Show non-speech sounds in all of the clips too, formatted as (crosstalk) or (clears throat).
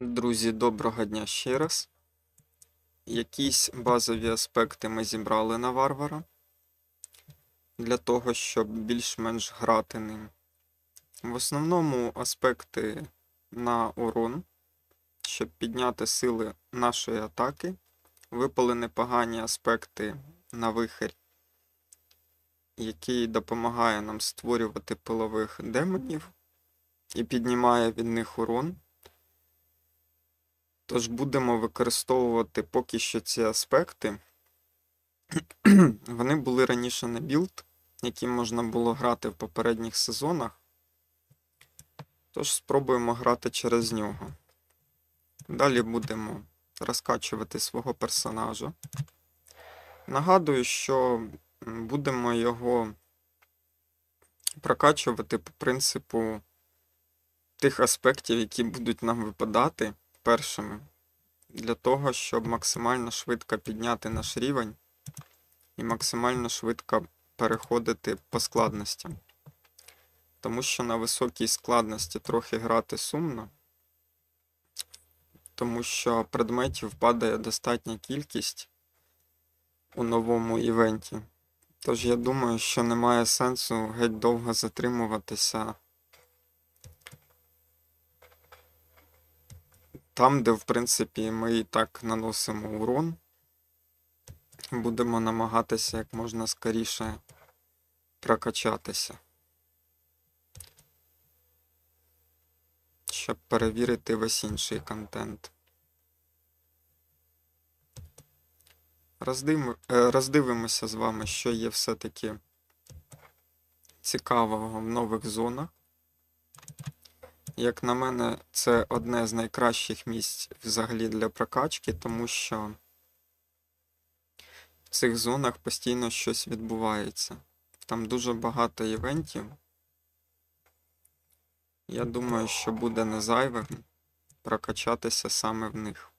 Друзі, доброго дня ще раз. Якісь базові аспекти ми зібрали на варвара для того, щоб більш-менш грати ним. В основному аспекти на урон, щоб підняти сили нашої атаки. Випали непогані аспекти на вихрь, який допомагає нам створювати пилових демонів і піднімає від них урон. Тож будемо використовувати поки що ці аспекти. Вони були раніше на білд, яким можна було грати в попередніх сезонах. Тож спробуємо грати через нього. Далі будемо розкачувати свого персонажа. Нагадую, що будемо його прокачувати по принципу тих аспектів, які будуть нам випадати першими, для того, щоб максимально швидко підняти наш рівень і максимально швидко переходити по складностям. Тому що на високій складності трохи грати сумно, тому що предметів падає достатня кількість у новому івенті. Тож я думаю, що немає сенсу геть довго затримуватися Там, де, в принципі, ми і так наносимо урон, будемо намагатися як можна скоріше прокачатися. Щоб перевірити весь інший контент. Роздим... е, Роздивимося з вами, що є все-таки цікавого в нових зонах. Як на мене, це одне з найкращих місць взагалі для прокачки, тому що в цих зонах постійно щось відбувається. Там дуже багато івентів. Я думаю, що буде не зайвим прокачатися саме в них.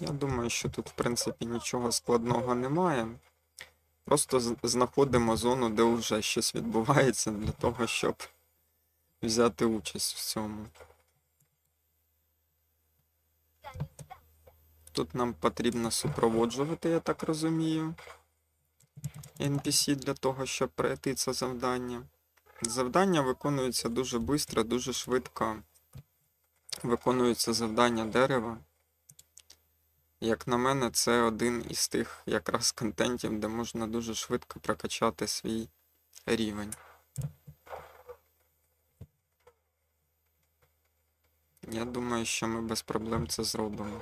Я думаю, що тут, в принципі, нічого складного немає. Просто знаходимо зону, де вже щось відбувається, для того, щоб взяти участь в цьому. Тут нам потрібно супроводжувати, я так розумію, NPC для того, щоб пройти це завдання. Завдання виконуються дуже швидко, дуже швидко. Виконуються завдання дерева. Як на мене, це один із тих якраз контентів, де можна дуже швидко прокачати свій рівень. Я думаю, що ми без проблем це зробимо.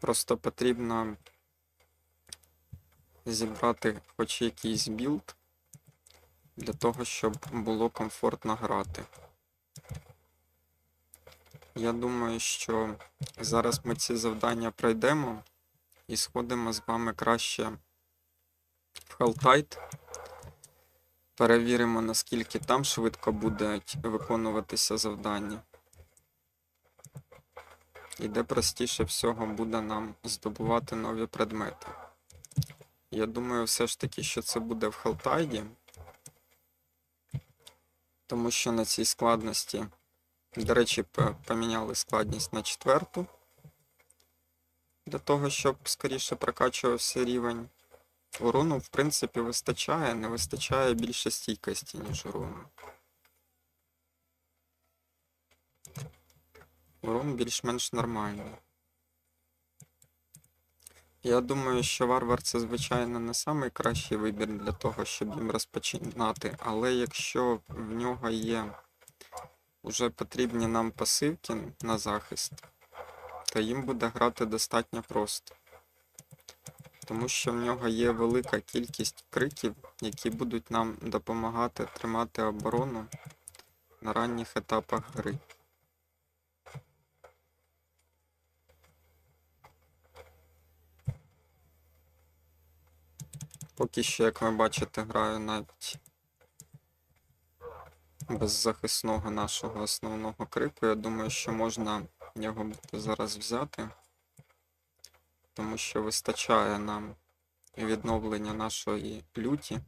Просто потрібно зібрати хоч якийсь білд для того, щоб було комфортно грати. Я думаю, що зараз ми ці завдання пройдемо і сходимо з вами краще в Helltide. Перевіримо, наскільки там швидко будуть виконуватися завдання. І де простіше всього буде нам здобувати нові предмети. Я думаю, все ж таки, що це буде в Хелтайді. Тому що на цій складності, до речі, поміняли складність на четверту. Для того, щоб скоріше прокачувався рівень. Урону, в принципі, вистачає, не вистачає більше стійкості, ніж урону. Урон більш-менш нормальний. Я думаю, що варвар це, звичайно, не найкращий вибір для того, щоб їм розпочинати, але якщо в нього є вже потрібні нам пасивки на захист, то їм буде грати достатньо просто. Тому що в нього є велика кількість криків, які будуть нам допомагати тримати оборону на ранніх етапах гри. Поки що, як ви бачите, граю навіть без захисного нашого основного крику. Я думаю, що можна його буде зараз взяти, тому що вистачає нам відновлення нашої люті,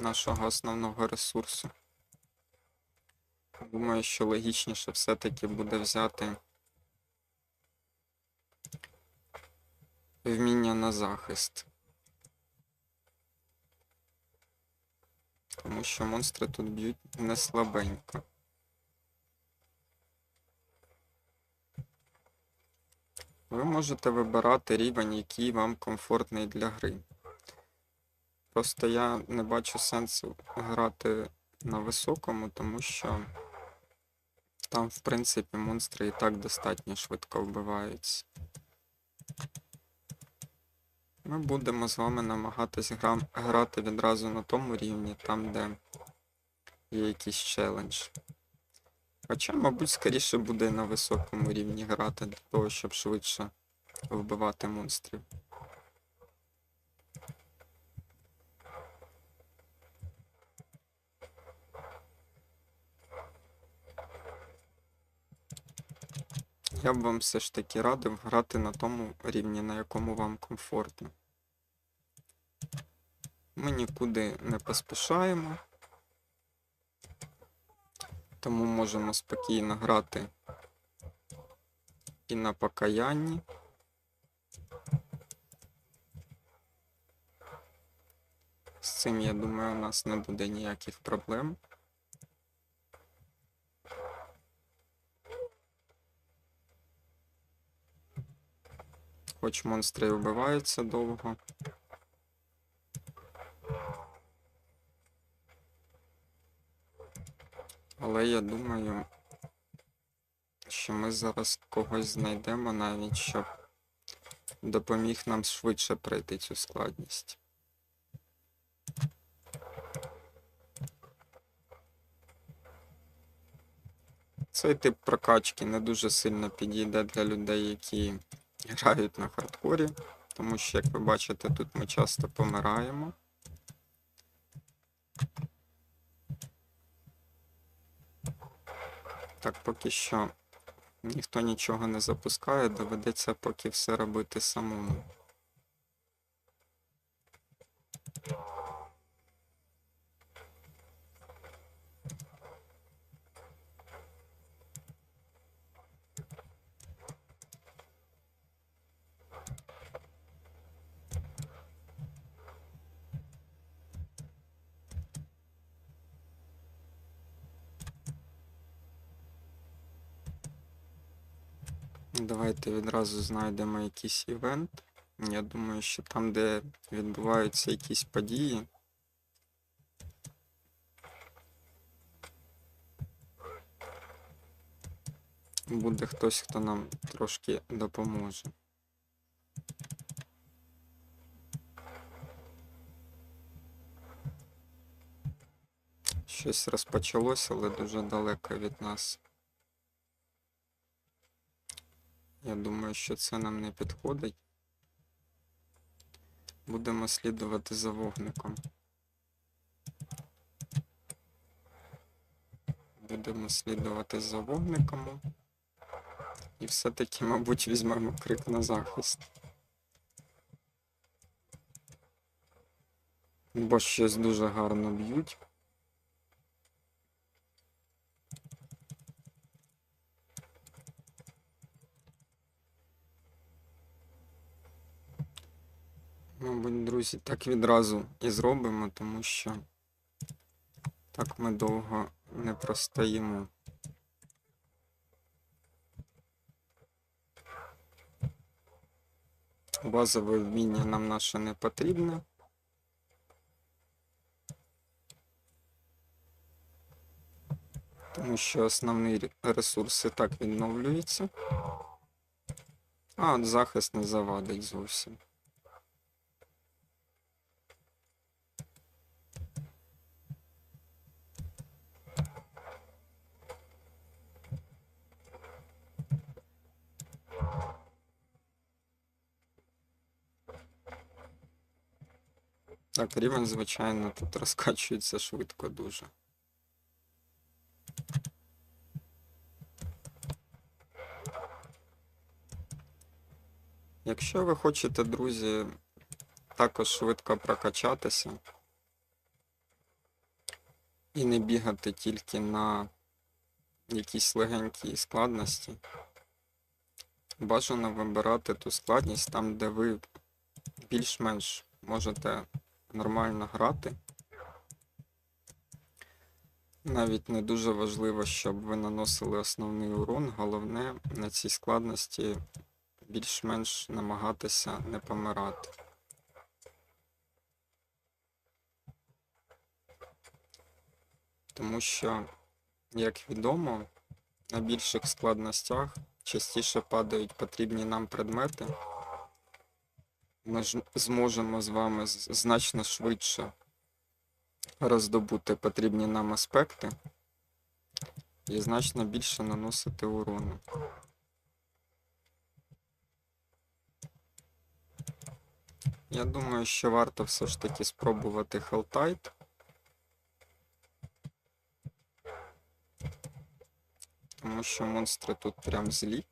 нашого основного ресурсу. Думаю, що логічніше все-таки буде взяти вміння на захист. Тому що монстри тут б'ють не слабенько. Ви можете вибирати рівень, який вам комфортний для гри. Просто я не бачу сенсу грати на високому, тому що там, в принципі, монстри і так достатньо швидко вбиваються. Ми будемо з вами намагатись гра... грати відразу на тому рівні, там, де є якийсь челендж. Хоча, мабуть, скоріше буде на високому рівні грати для того, щоб швидше вбивати монстрів. Я б вам все ж таки радив грати на тому рівні, на якому вам комфортно. Ми нікуди не поспішаємо, тому можемо спокійно грати і на покаянні. З цим, я думаю, у нас не буде ніяких проблем. Хоч монстри вбиваються довго. Але я думаю, що ми зараз когось знайдемо навіть, щоб допоміг нам швидше пройти цю складність. Цей тип прокачки не дуже сильно підійде для людей, які грають на хардкорі, тому що, як ви бачите, тут ми часто помираємо. Так, поки що ніхто нічого не запускає, доведеться поки все робити самому. Давайте відразу знайдемо якийсь івент. Я думаю, що там, де відбуваються якісь події. Буде хтось, хто нам трошки допоможе. Щось розпочалося, але дуже далеко від нас. Я думаю, що це нам не підходить. Будемо слідувати за вогником. Будемо слідувати за вогником. І все-таки, мабуть, візьмемо крик на захист. Бо щось дуже гарно б'ють. Мабуть, друзі, так відразу і зробимо, тому що так ми довго не простоїмо. Базове вміння нам наше не потрібне. Тому що основний ре- ресурс і так відновлюється. А от захист не завадить зовсім. Так, рівень, звичайно, тут розкачується швидко дуже. Якщо ви хочете, друзі, також швидко прокачатися і не бігати тільки на якісь легенькі складності, бажано вибирати ту складність там, де ви більш-менш можете нормально грати. Навіть не дуже важливо, щоб ви наносили основний урон. Головне на цій складності більш-менш намагатися не помирати. Тому що, як відомо, на більших складностях частіше падають потрібні нам предмети. Ми зможемо з вами значно швидше роздобути потрібні нам аспекти і значно більше наносити урону. Я думаю, що варто все ж таки спробувати Helltide. Тому що монстри тут прям злі.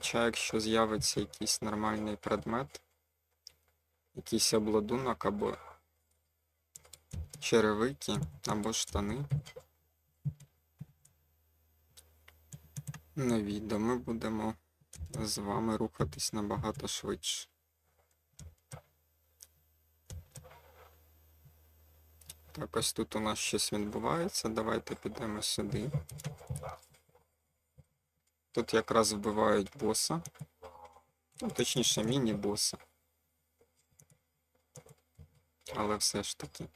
Хоча, якщо з'явиться якийсь нормальний предмет, якийсь обладунок або черевики, або штани. Нові, ми будемо з вами рухатись набагато швидше. Так, ось тут у нас щось відбувається. Давайте підемо сюди. Тут якраз вбивають боса. Ну, точніше, міні-боса. Але все ж таки.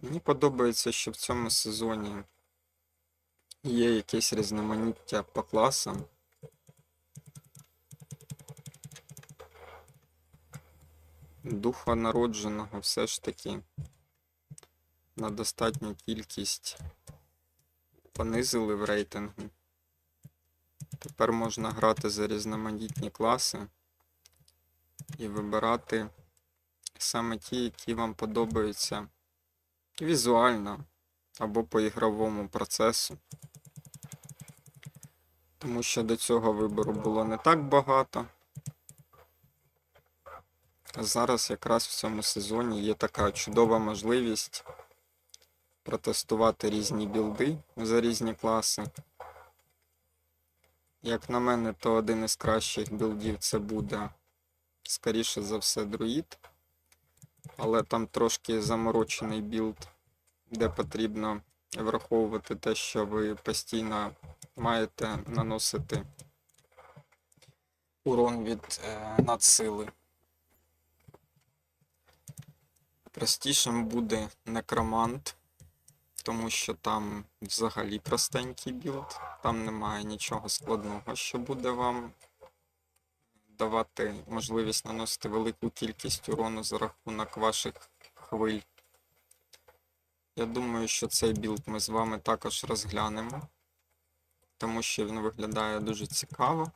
Мені подобається, що в цьому сезоні є якесь різноманіття по класам. Духа народженого все ж таки на достатню кількість понизили в рейтингу. Тепер можна грати за різноманітні класи і вибирати саме ті, які вам подобаються візуально або по ігровому процесу. Тому що до цього вибору було не так багато. А зараз якраз в цьому сезоні є така чудова можливість протестувати різні білди за різні класи. Як на мене, то один із кращих білдів це буде, скоріше за все, друїд. Але там трошки заморочений білд, де потрібно враховувати те, що ви постійно маєте наносити урон від е, надсили. Простішим буде некромант, тому що там взагалі простенький білд, там немає нічого складного, що буде вам давати можливість наносити велику кількість урону за рахунок ваших хвиль. Я думаю, що цей білд ми з вами також розглянемо, тому що він виглядає дуже цікаво.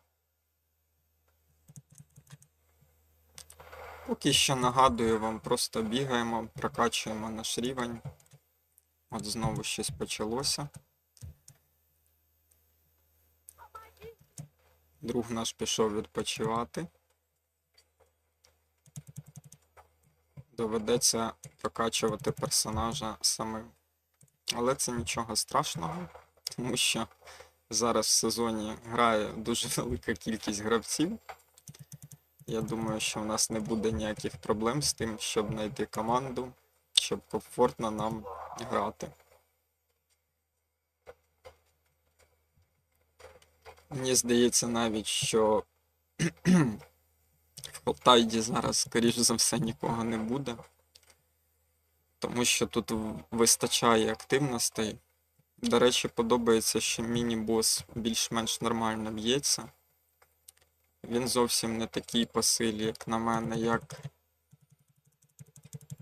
Поки що нагадую вам, просто бігаємо, прокачуємо наш рівень. От знову щось почалося. Друг наш пішов відпочивати. Доведеться прокачувати персонажа самим. Але це нічого страшного, тому що зараз в сезоні грає дуже велика кількість гравців. Я думаю, що в нас не буде ніяких проблем з тим, щоб знайти команду, щоб комфортно нам грати. Мені здається навіть, що (clears throat) в Полтайді зараз, скоріш за все, нікого не буде. Тому що тут вистачає активностей. До речі, подобається, що міні-бос більш-менш нормально б'ється. Він зовсім не такий по силі, як на мене, як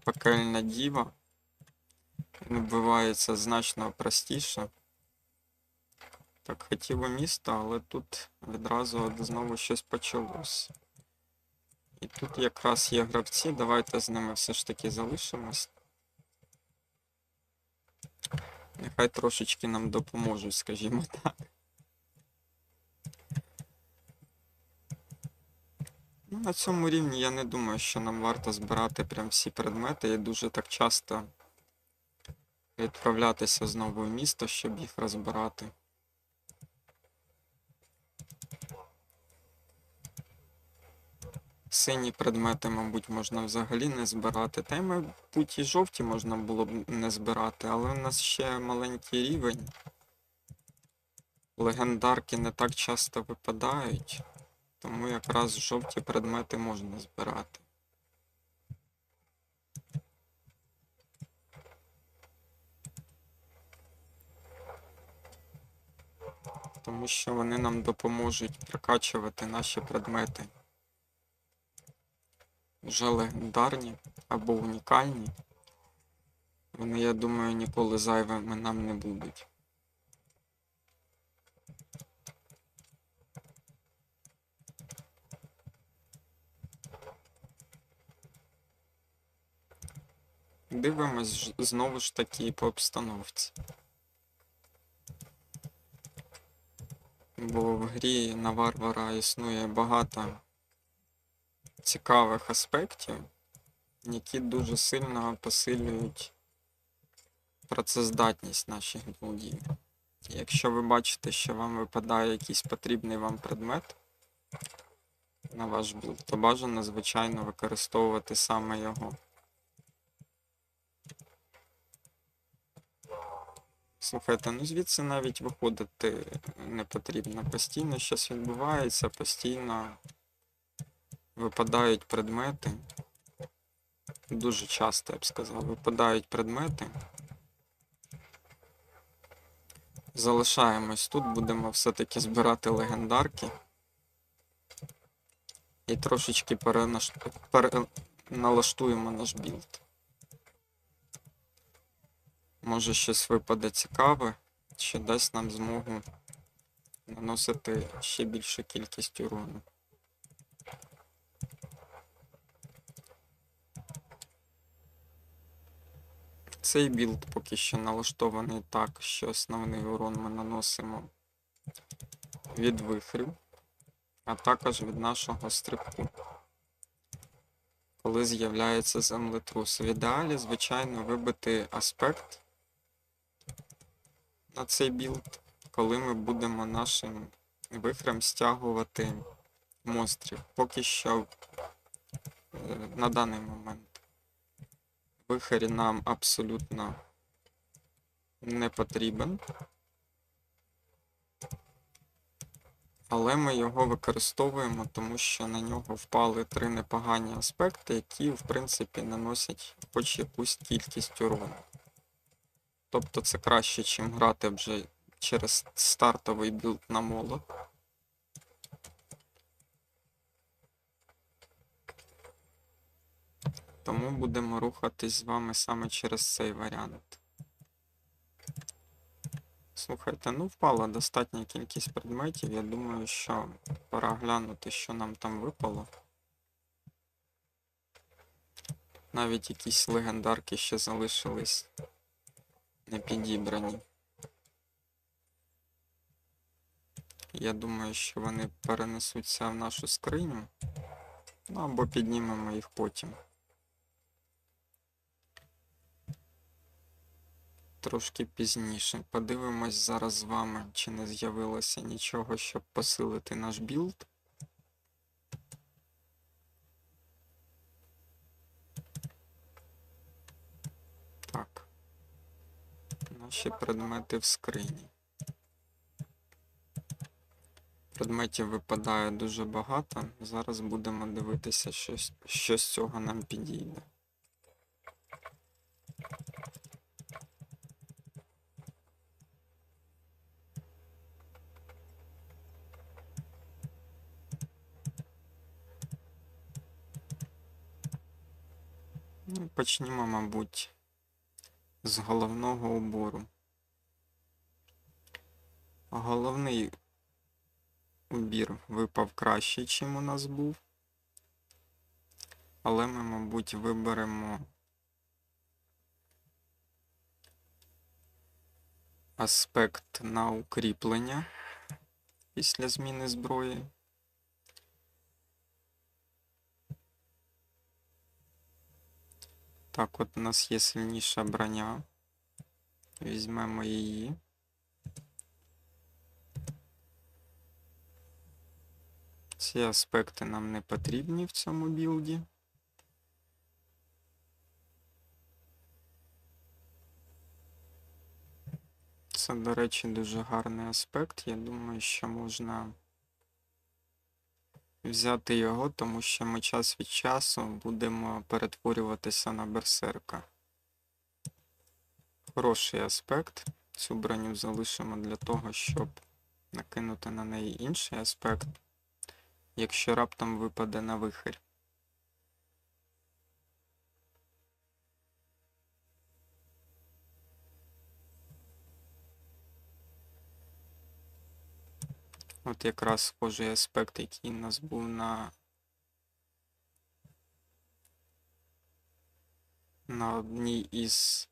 пекельна діва. Він вбивається значно простіше. Так хотів у місто, але тут відразу знову щось почалось. І тут якраз є гравці, давайте з ними все ж таки залишимось. Нехай трошечки нам допоможуть, скажімо так. Ну, на цьому рівні я не думаю, що нам варто збирати прям всі предмети і дуже так часто відправлятися знову в місто, щоб їх розбирати. Сині предмети, мабуть, можна взагалі не збирати. Та й, мабуть, і жовті можна було б не збирати, але у нас ще маленький рівень. Легендарки не так часто випадають, тому якраз жовті предмети можна збирати. Тому що вони нам допоможуть прокачувати наші предмети вже легендарні або унікальні. Вони, я думаю, ніколи зайвими нам не будуть. Дивимось знову ж таки по обстановці. Бо в грі на варвара існує багато цікавих аспектів, які дуже сильно посилюють працездатність наших білдів. Якщо ви бачите, що вам випадає якийсь потрібний вам предмет на ваш білд, то бажано, звичайно, використовувати саме його. Слухайте, ну звідси навіть виходити не потрібно. Постійно щось відбувається, постійно випадають предмети. Дуже часто, я б сказав, випадають предмети. Залишаємось тут, будемо все-таки збирати легендарки. І трошечки переналаштуємо наш білд. Може щось випаде цікаве, що дасть нам змогу наносити ще більшу кількість урону. Цей білд поки що налаштований так, що основний урон ми наносимо від вихрів, а також від нашого стрибку. Коли з'являється землетрус. В ідеалі, звичайно, вибити аспект на цей білд, коли ми будемо нашим вихрем стягувати монстрів. Поки що е, на даний момент вихрі нам абсолютно не потрібен. Але ми його використовуємо, тому що на нього впали три непогані аспекти, які, в принципі, наносять хоч якусь кількість урону. Тобто це краще, чим грати вже через стартовий білд на молот. Тому будемо рухатись з вами саме через цей варіант. Слухайте, ну впала достатня кількість предметів. Я думаю, що пора глянути, що нам там випало. Навіть якісь легендарки ще залишились не підібрані. Я думаю, що вони перенесуться в нашу скриню. Ну або піднімемо їх потім. Трошки пізніше. Подивимось зараз з вами, чи не з'явилося нічого, щоб посилити наш білд. Так. Наші предмети в скрині. Предметів випадає дуже багато. Зараз будемо дивитися, що, що з цього нам підійде. Ну, почнімо, мабуть, з головного убору. Головний убір випав краще, чим у нас був. Але ми, мабуть, виберемо аспект на укріплення після зміни зброї. Так, от у нас є сильніша броня. Візьмемо її. Ці аспекти нам не потрібні в цьому білді. Це, до речі, дуже гарний аспект. Я думаю, що можна взяти його, тому що ми час від часу будемо перетворюватися на берсерка. Хороший аспект. Цю броню залишимо для того, щоб накинути на неї інший аспект, якщо раптом випаде на вихрь. От якраз схожий аспект, який у нас був на. На одній із.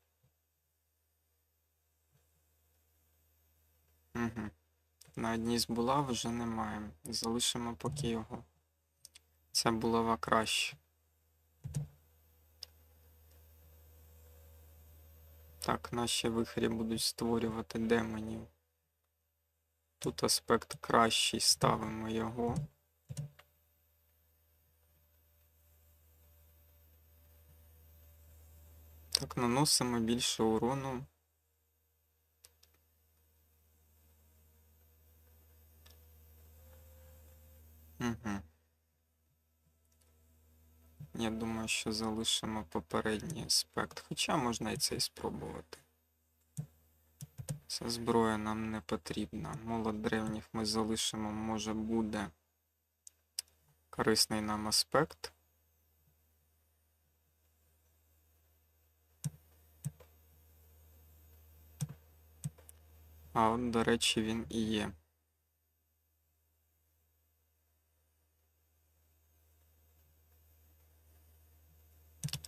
Угу. На одній з булав вже немає. Залишимо поки його. Ця булава краще. Так, наші вихрі будуть створювати демонів. Тут аспект кращий, ставимо його. Так, наносимо більше урону. Угу. Я думаю, що залишимо попередній аспект, хоча можна і цей спробувати. Ця зброя нам не потрібна. Молот древніх ми залишимо, може буде корисний нам аспект. А от, до речі, він і є.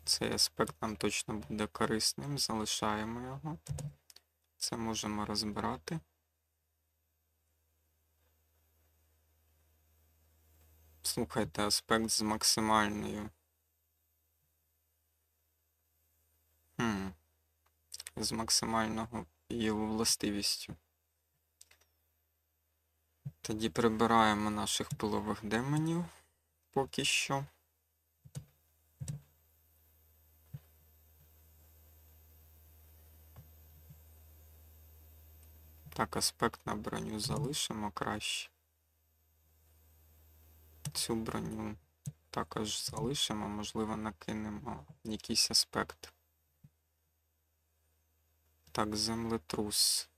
Цей аспект нам точно буде корисним, залишаємо його. Це можемо розбирати. Слухайте аспект з максимальною. Хм. З максимального її властивістю. Тоді прибираємо наших пилових демонів поки що. Так, аспект на броню залишимо краще. Цю броню також залишимо, можливо, накинемо якийсь аспект. Так, землетрус.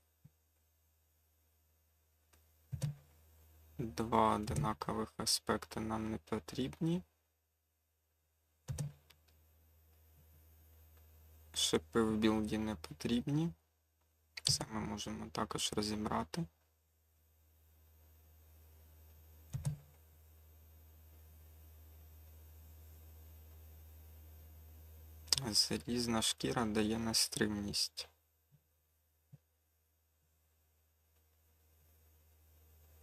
Два одинакових аспекти нам не потрібні. Шипи в білді не потрібні. Це ми можемо також розібрати. Залізна шкіра дає нестримність.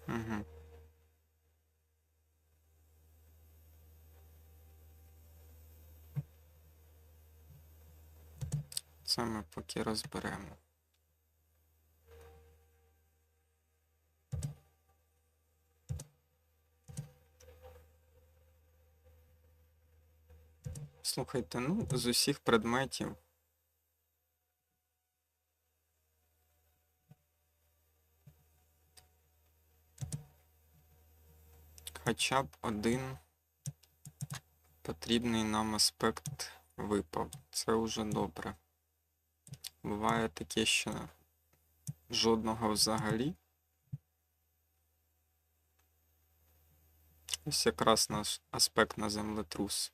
Угу. Це ми поки розберемо. Слухайте, ну, з усіх предметів. Хоча б один потрібний нам аспект випав. Це вже добре. Буває таке, що жодного взагалі. Ось якраз наш аспект на землетрус.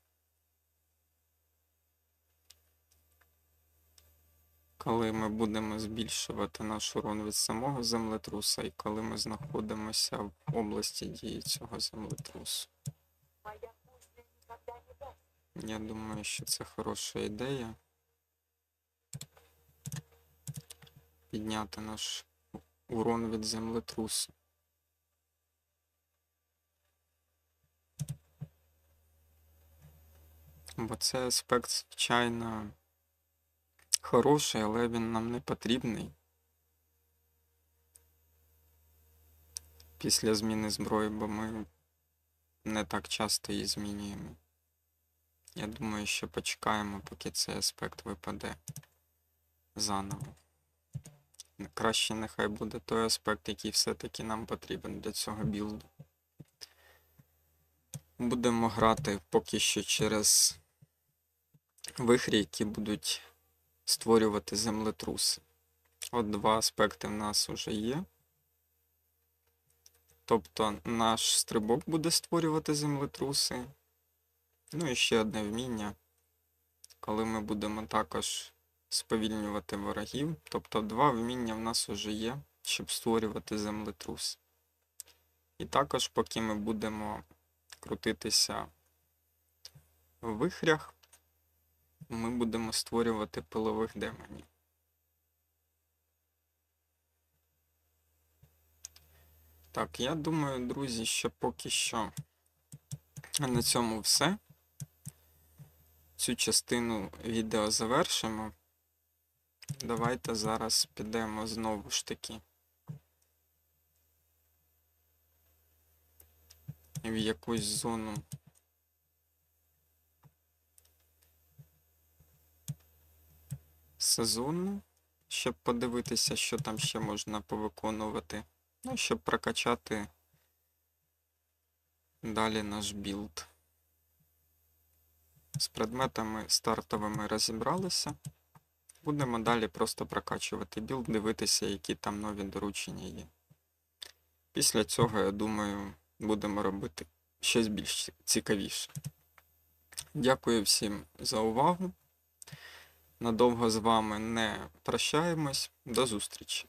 Коли ми будемо збільшувати наш урон від самого землетруса і коли ми знаходимося в області дії цього землетрусу. Я думаю, що це хороша ідея. Підняти наш урон від землетрусу. Бо цей аспект, звичайно, хороший, але він нам не потрібний. Після зміни зброї, бо ми не так часто її змінюємо. Я думаю, що почекаємо, поки цей аспект випаде заново. Краще нехай буде той аспект, який все-таки нам потрібен для цього білду. Будемо грати поки що через вихрі, які будуть створювати землетруси. От два аспекти в нас вже є. Тобто наш стрибок буде створювати землетруси. Ну і ще одне вміння, коли ми будемо також сповільнювати ворогів. Тобто два вміння в нас вже є, щоб створювати землетрус. І також, поки ми будемо крутитися в вихрях, ми будемо створювати пилових демонів. Так, я думаю, друзі, що поки що на цьому все. Цю частину відео завершимо. Давайте зараз підемо знову ж таки в якусь зону. Сезонну, щоб подивитися, що там ще можна повиконувати. Ну, щоб прокачати далі наш білд. З предметами стартовими розібралися. Будемо далі просто прокачувати білд, дивитися, які там нові доручення є. Після цього, я думаю, будемо робити щось більш цікавіше. Дякую всім за увагу. Надовго з вами не прощаємось. До зустрічі!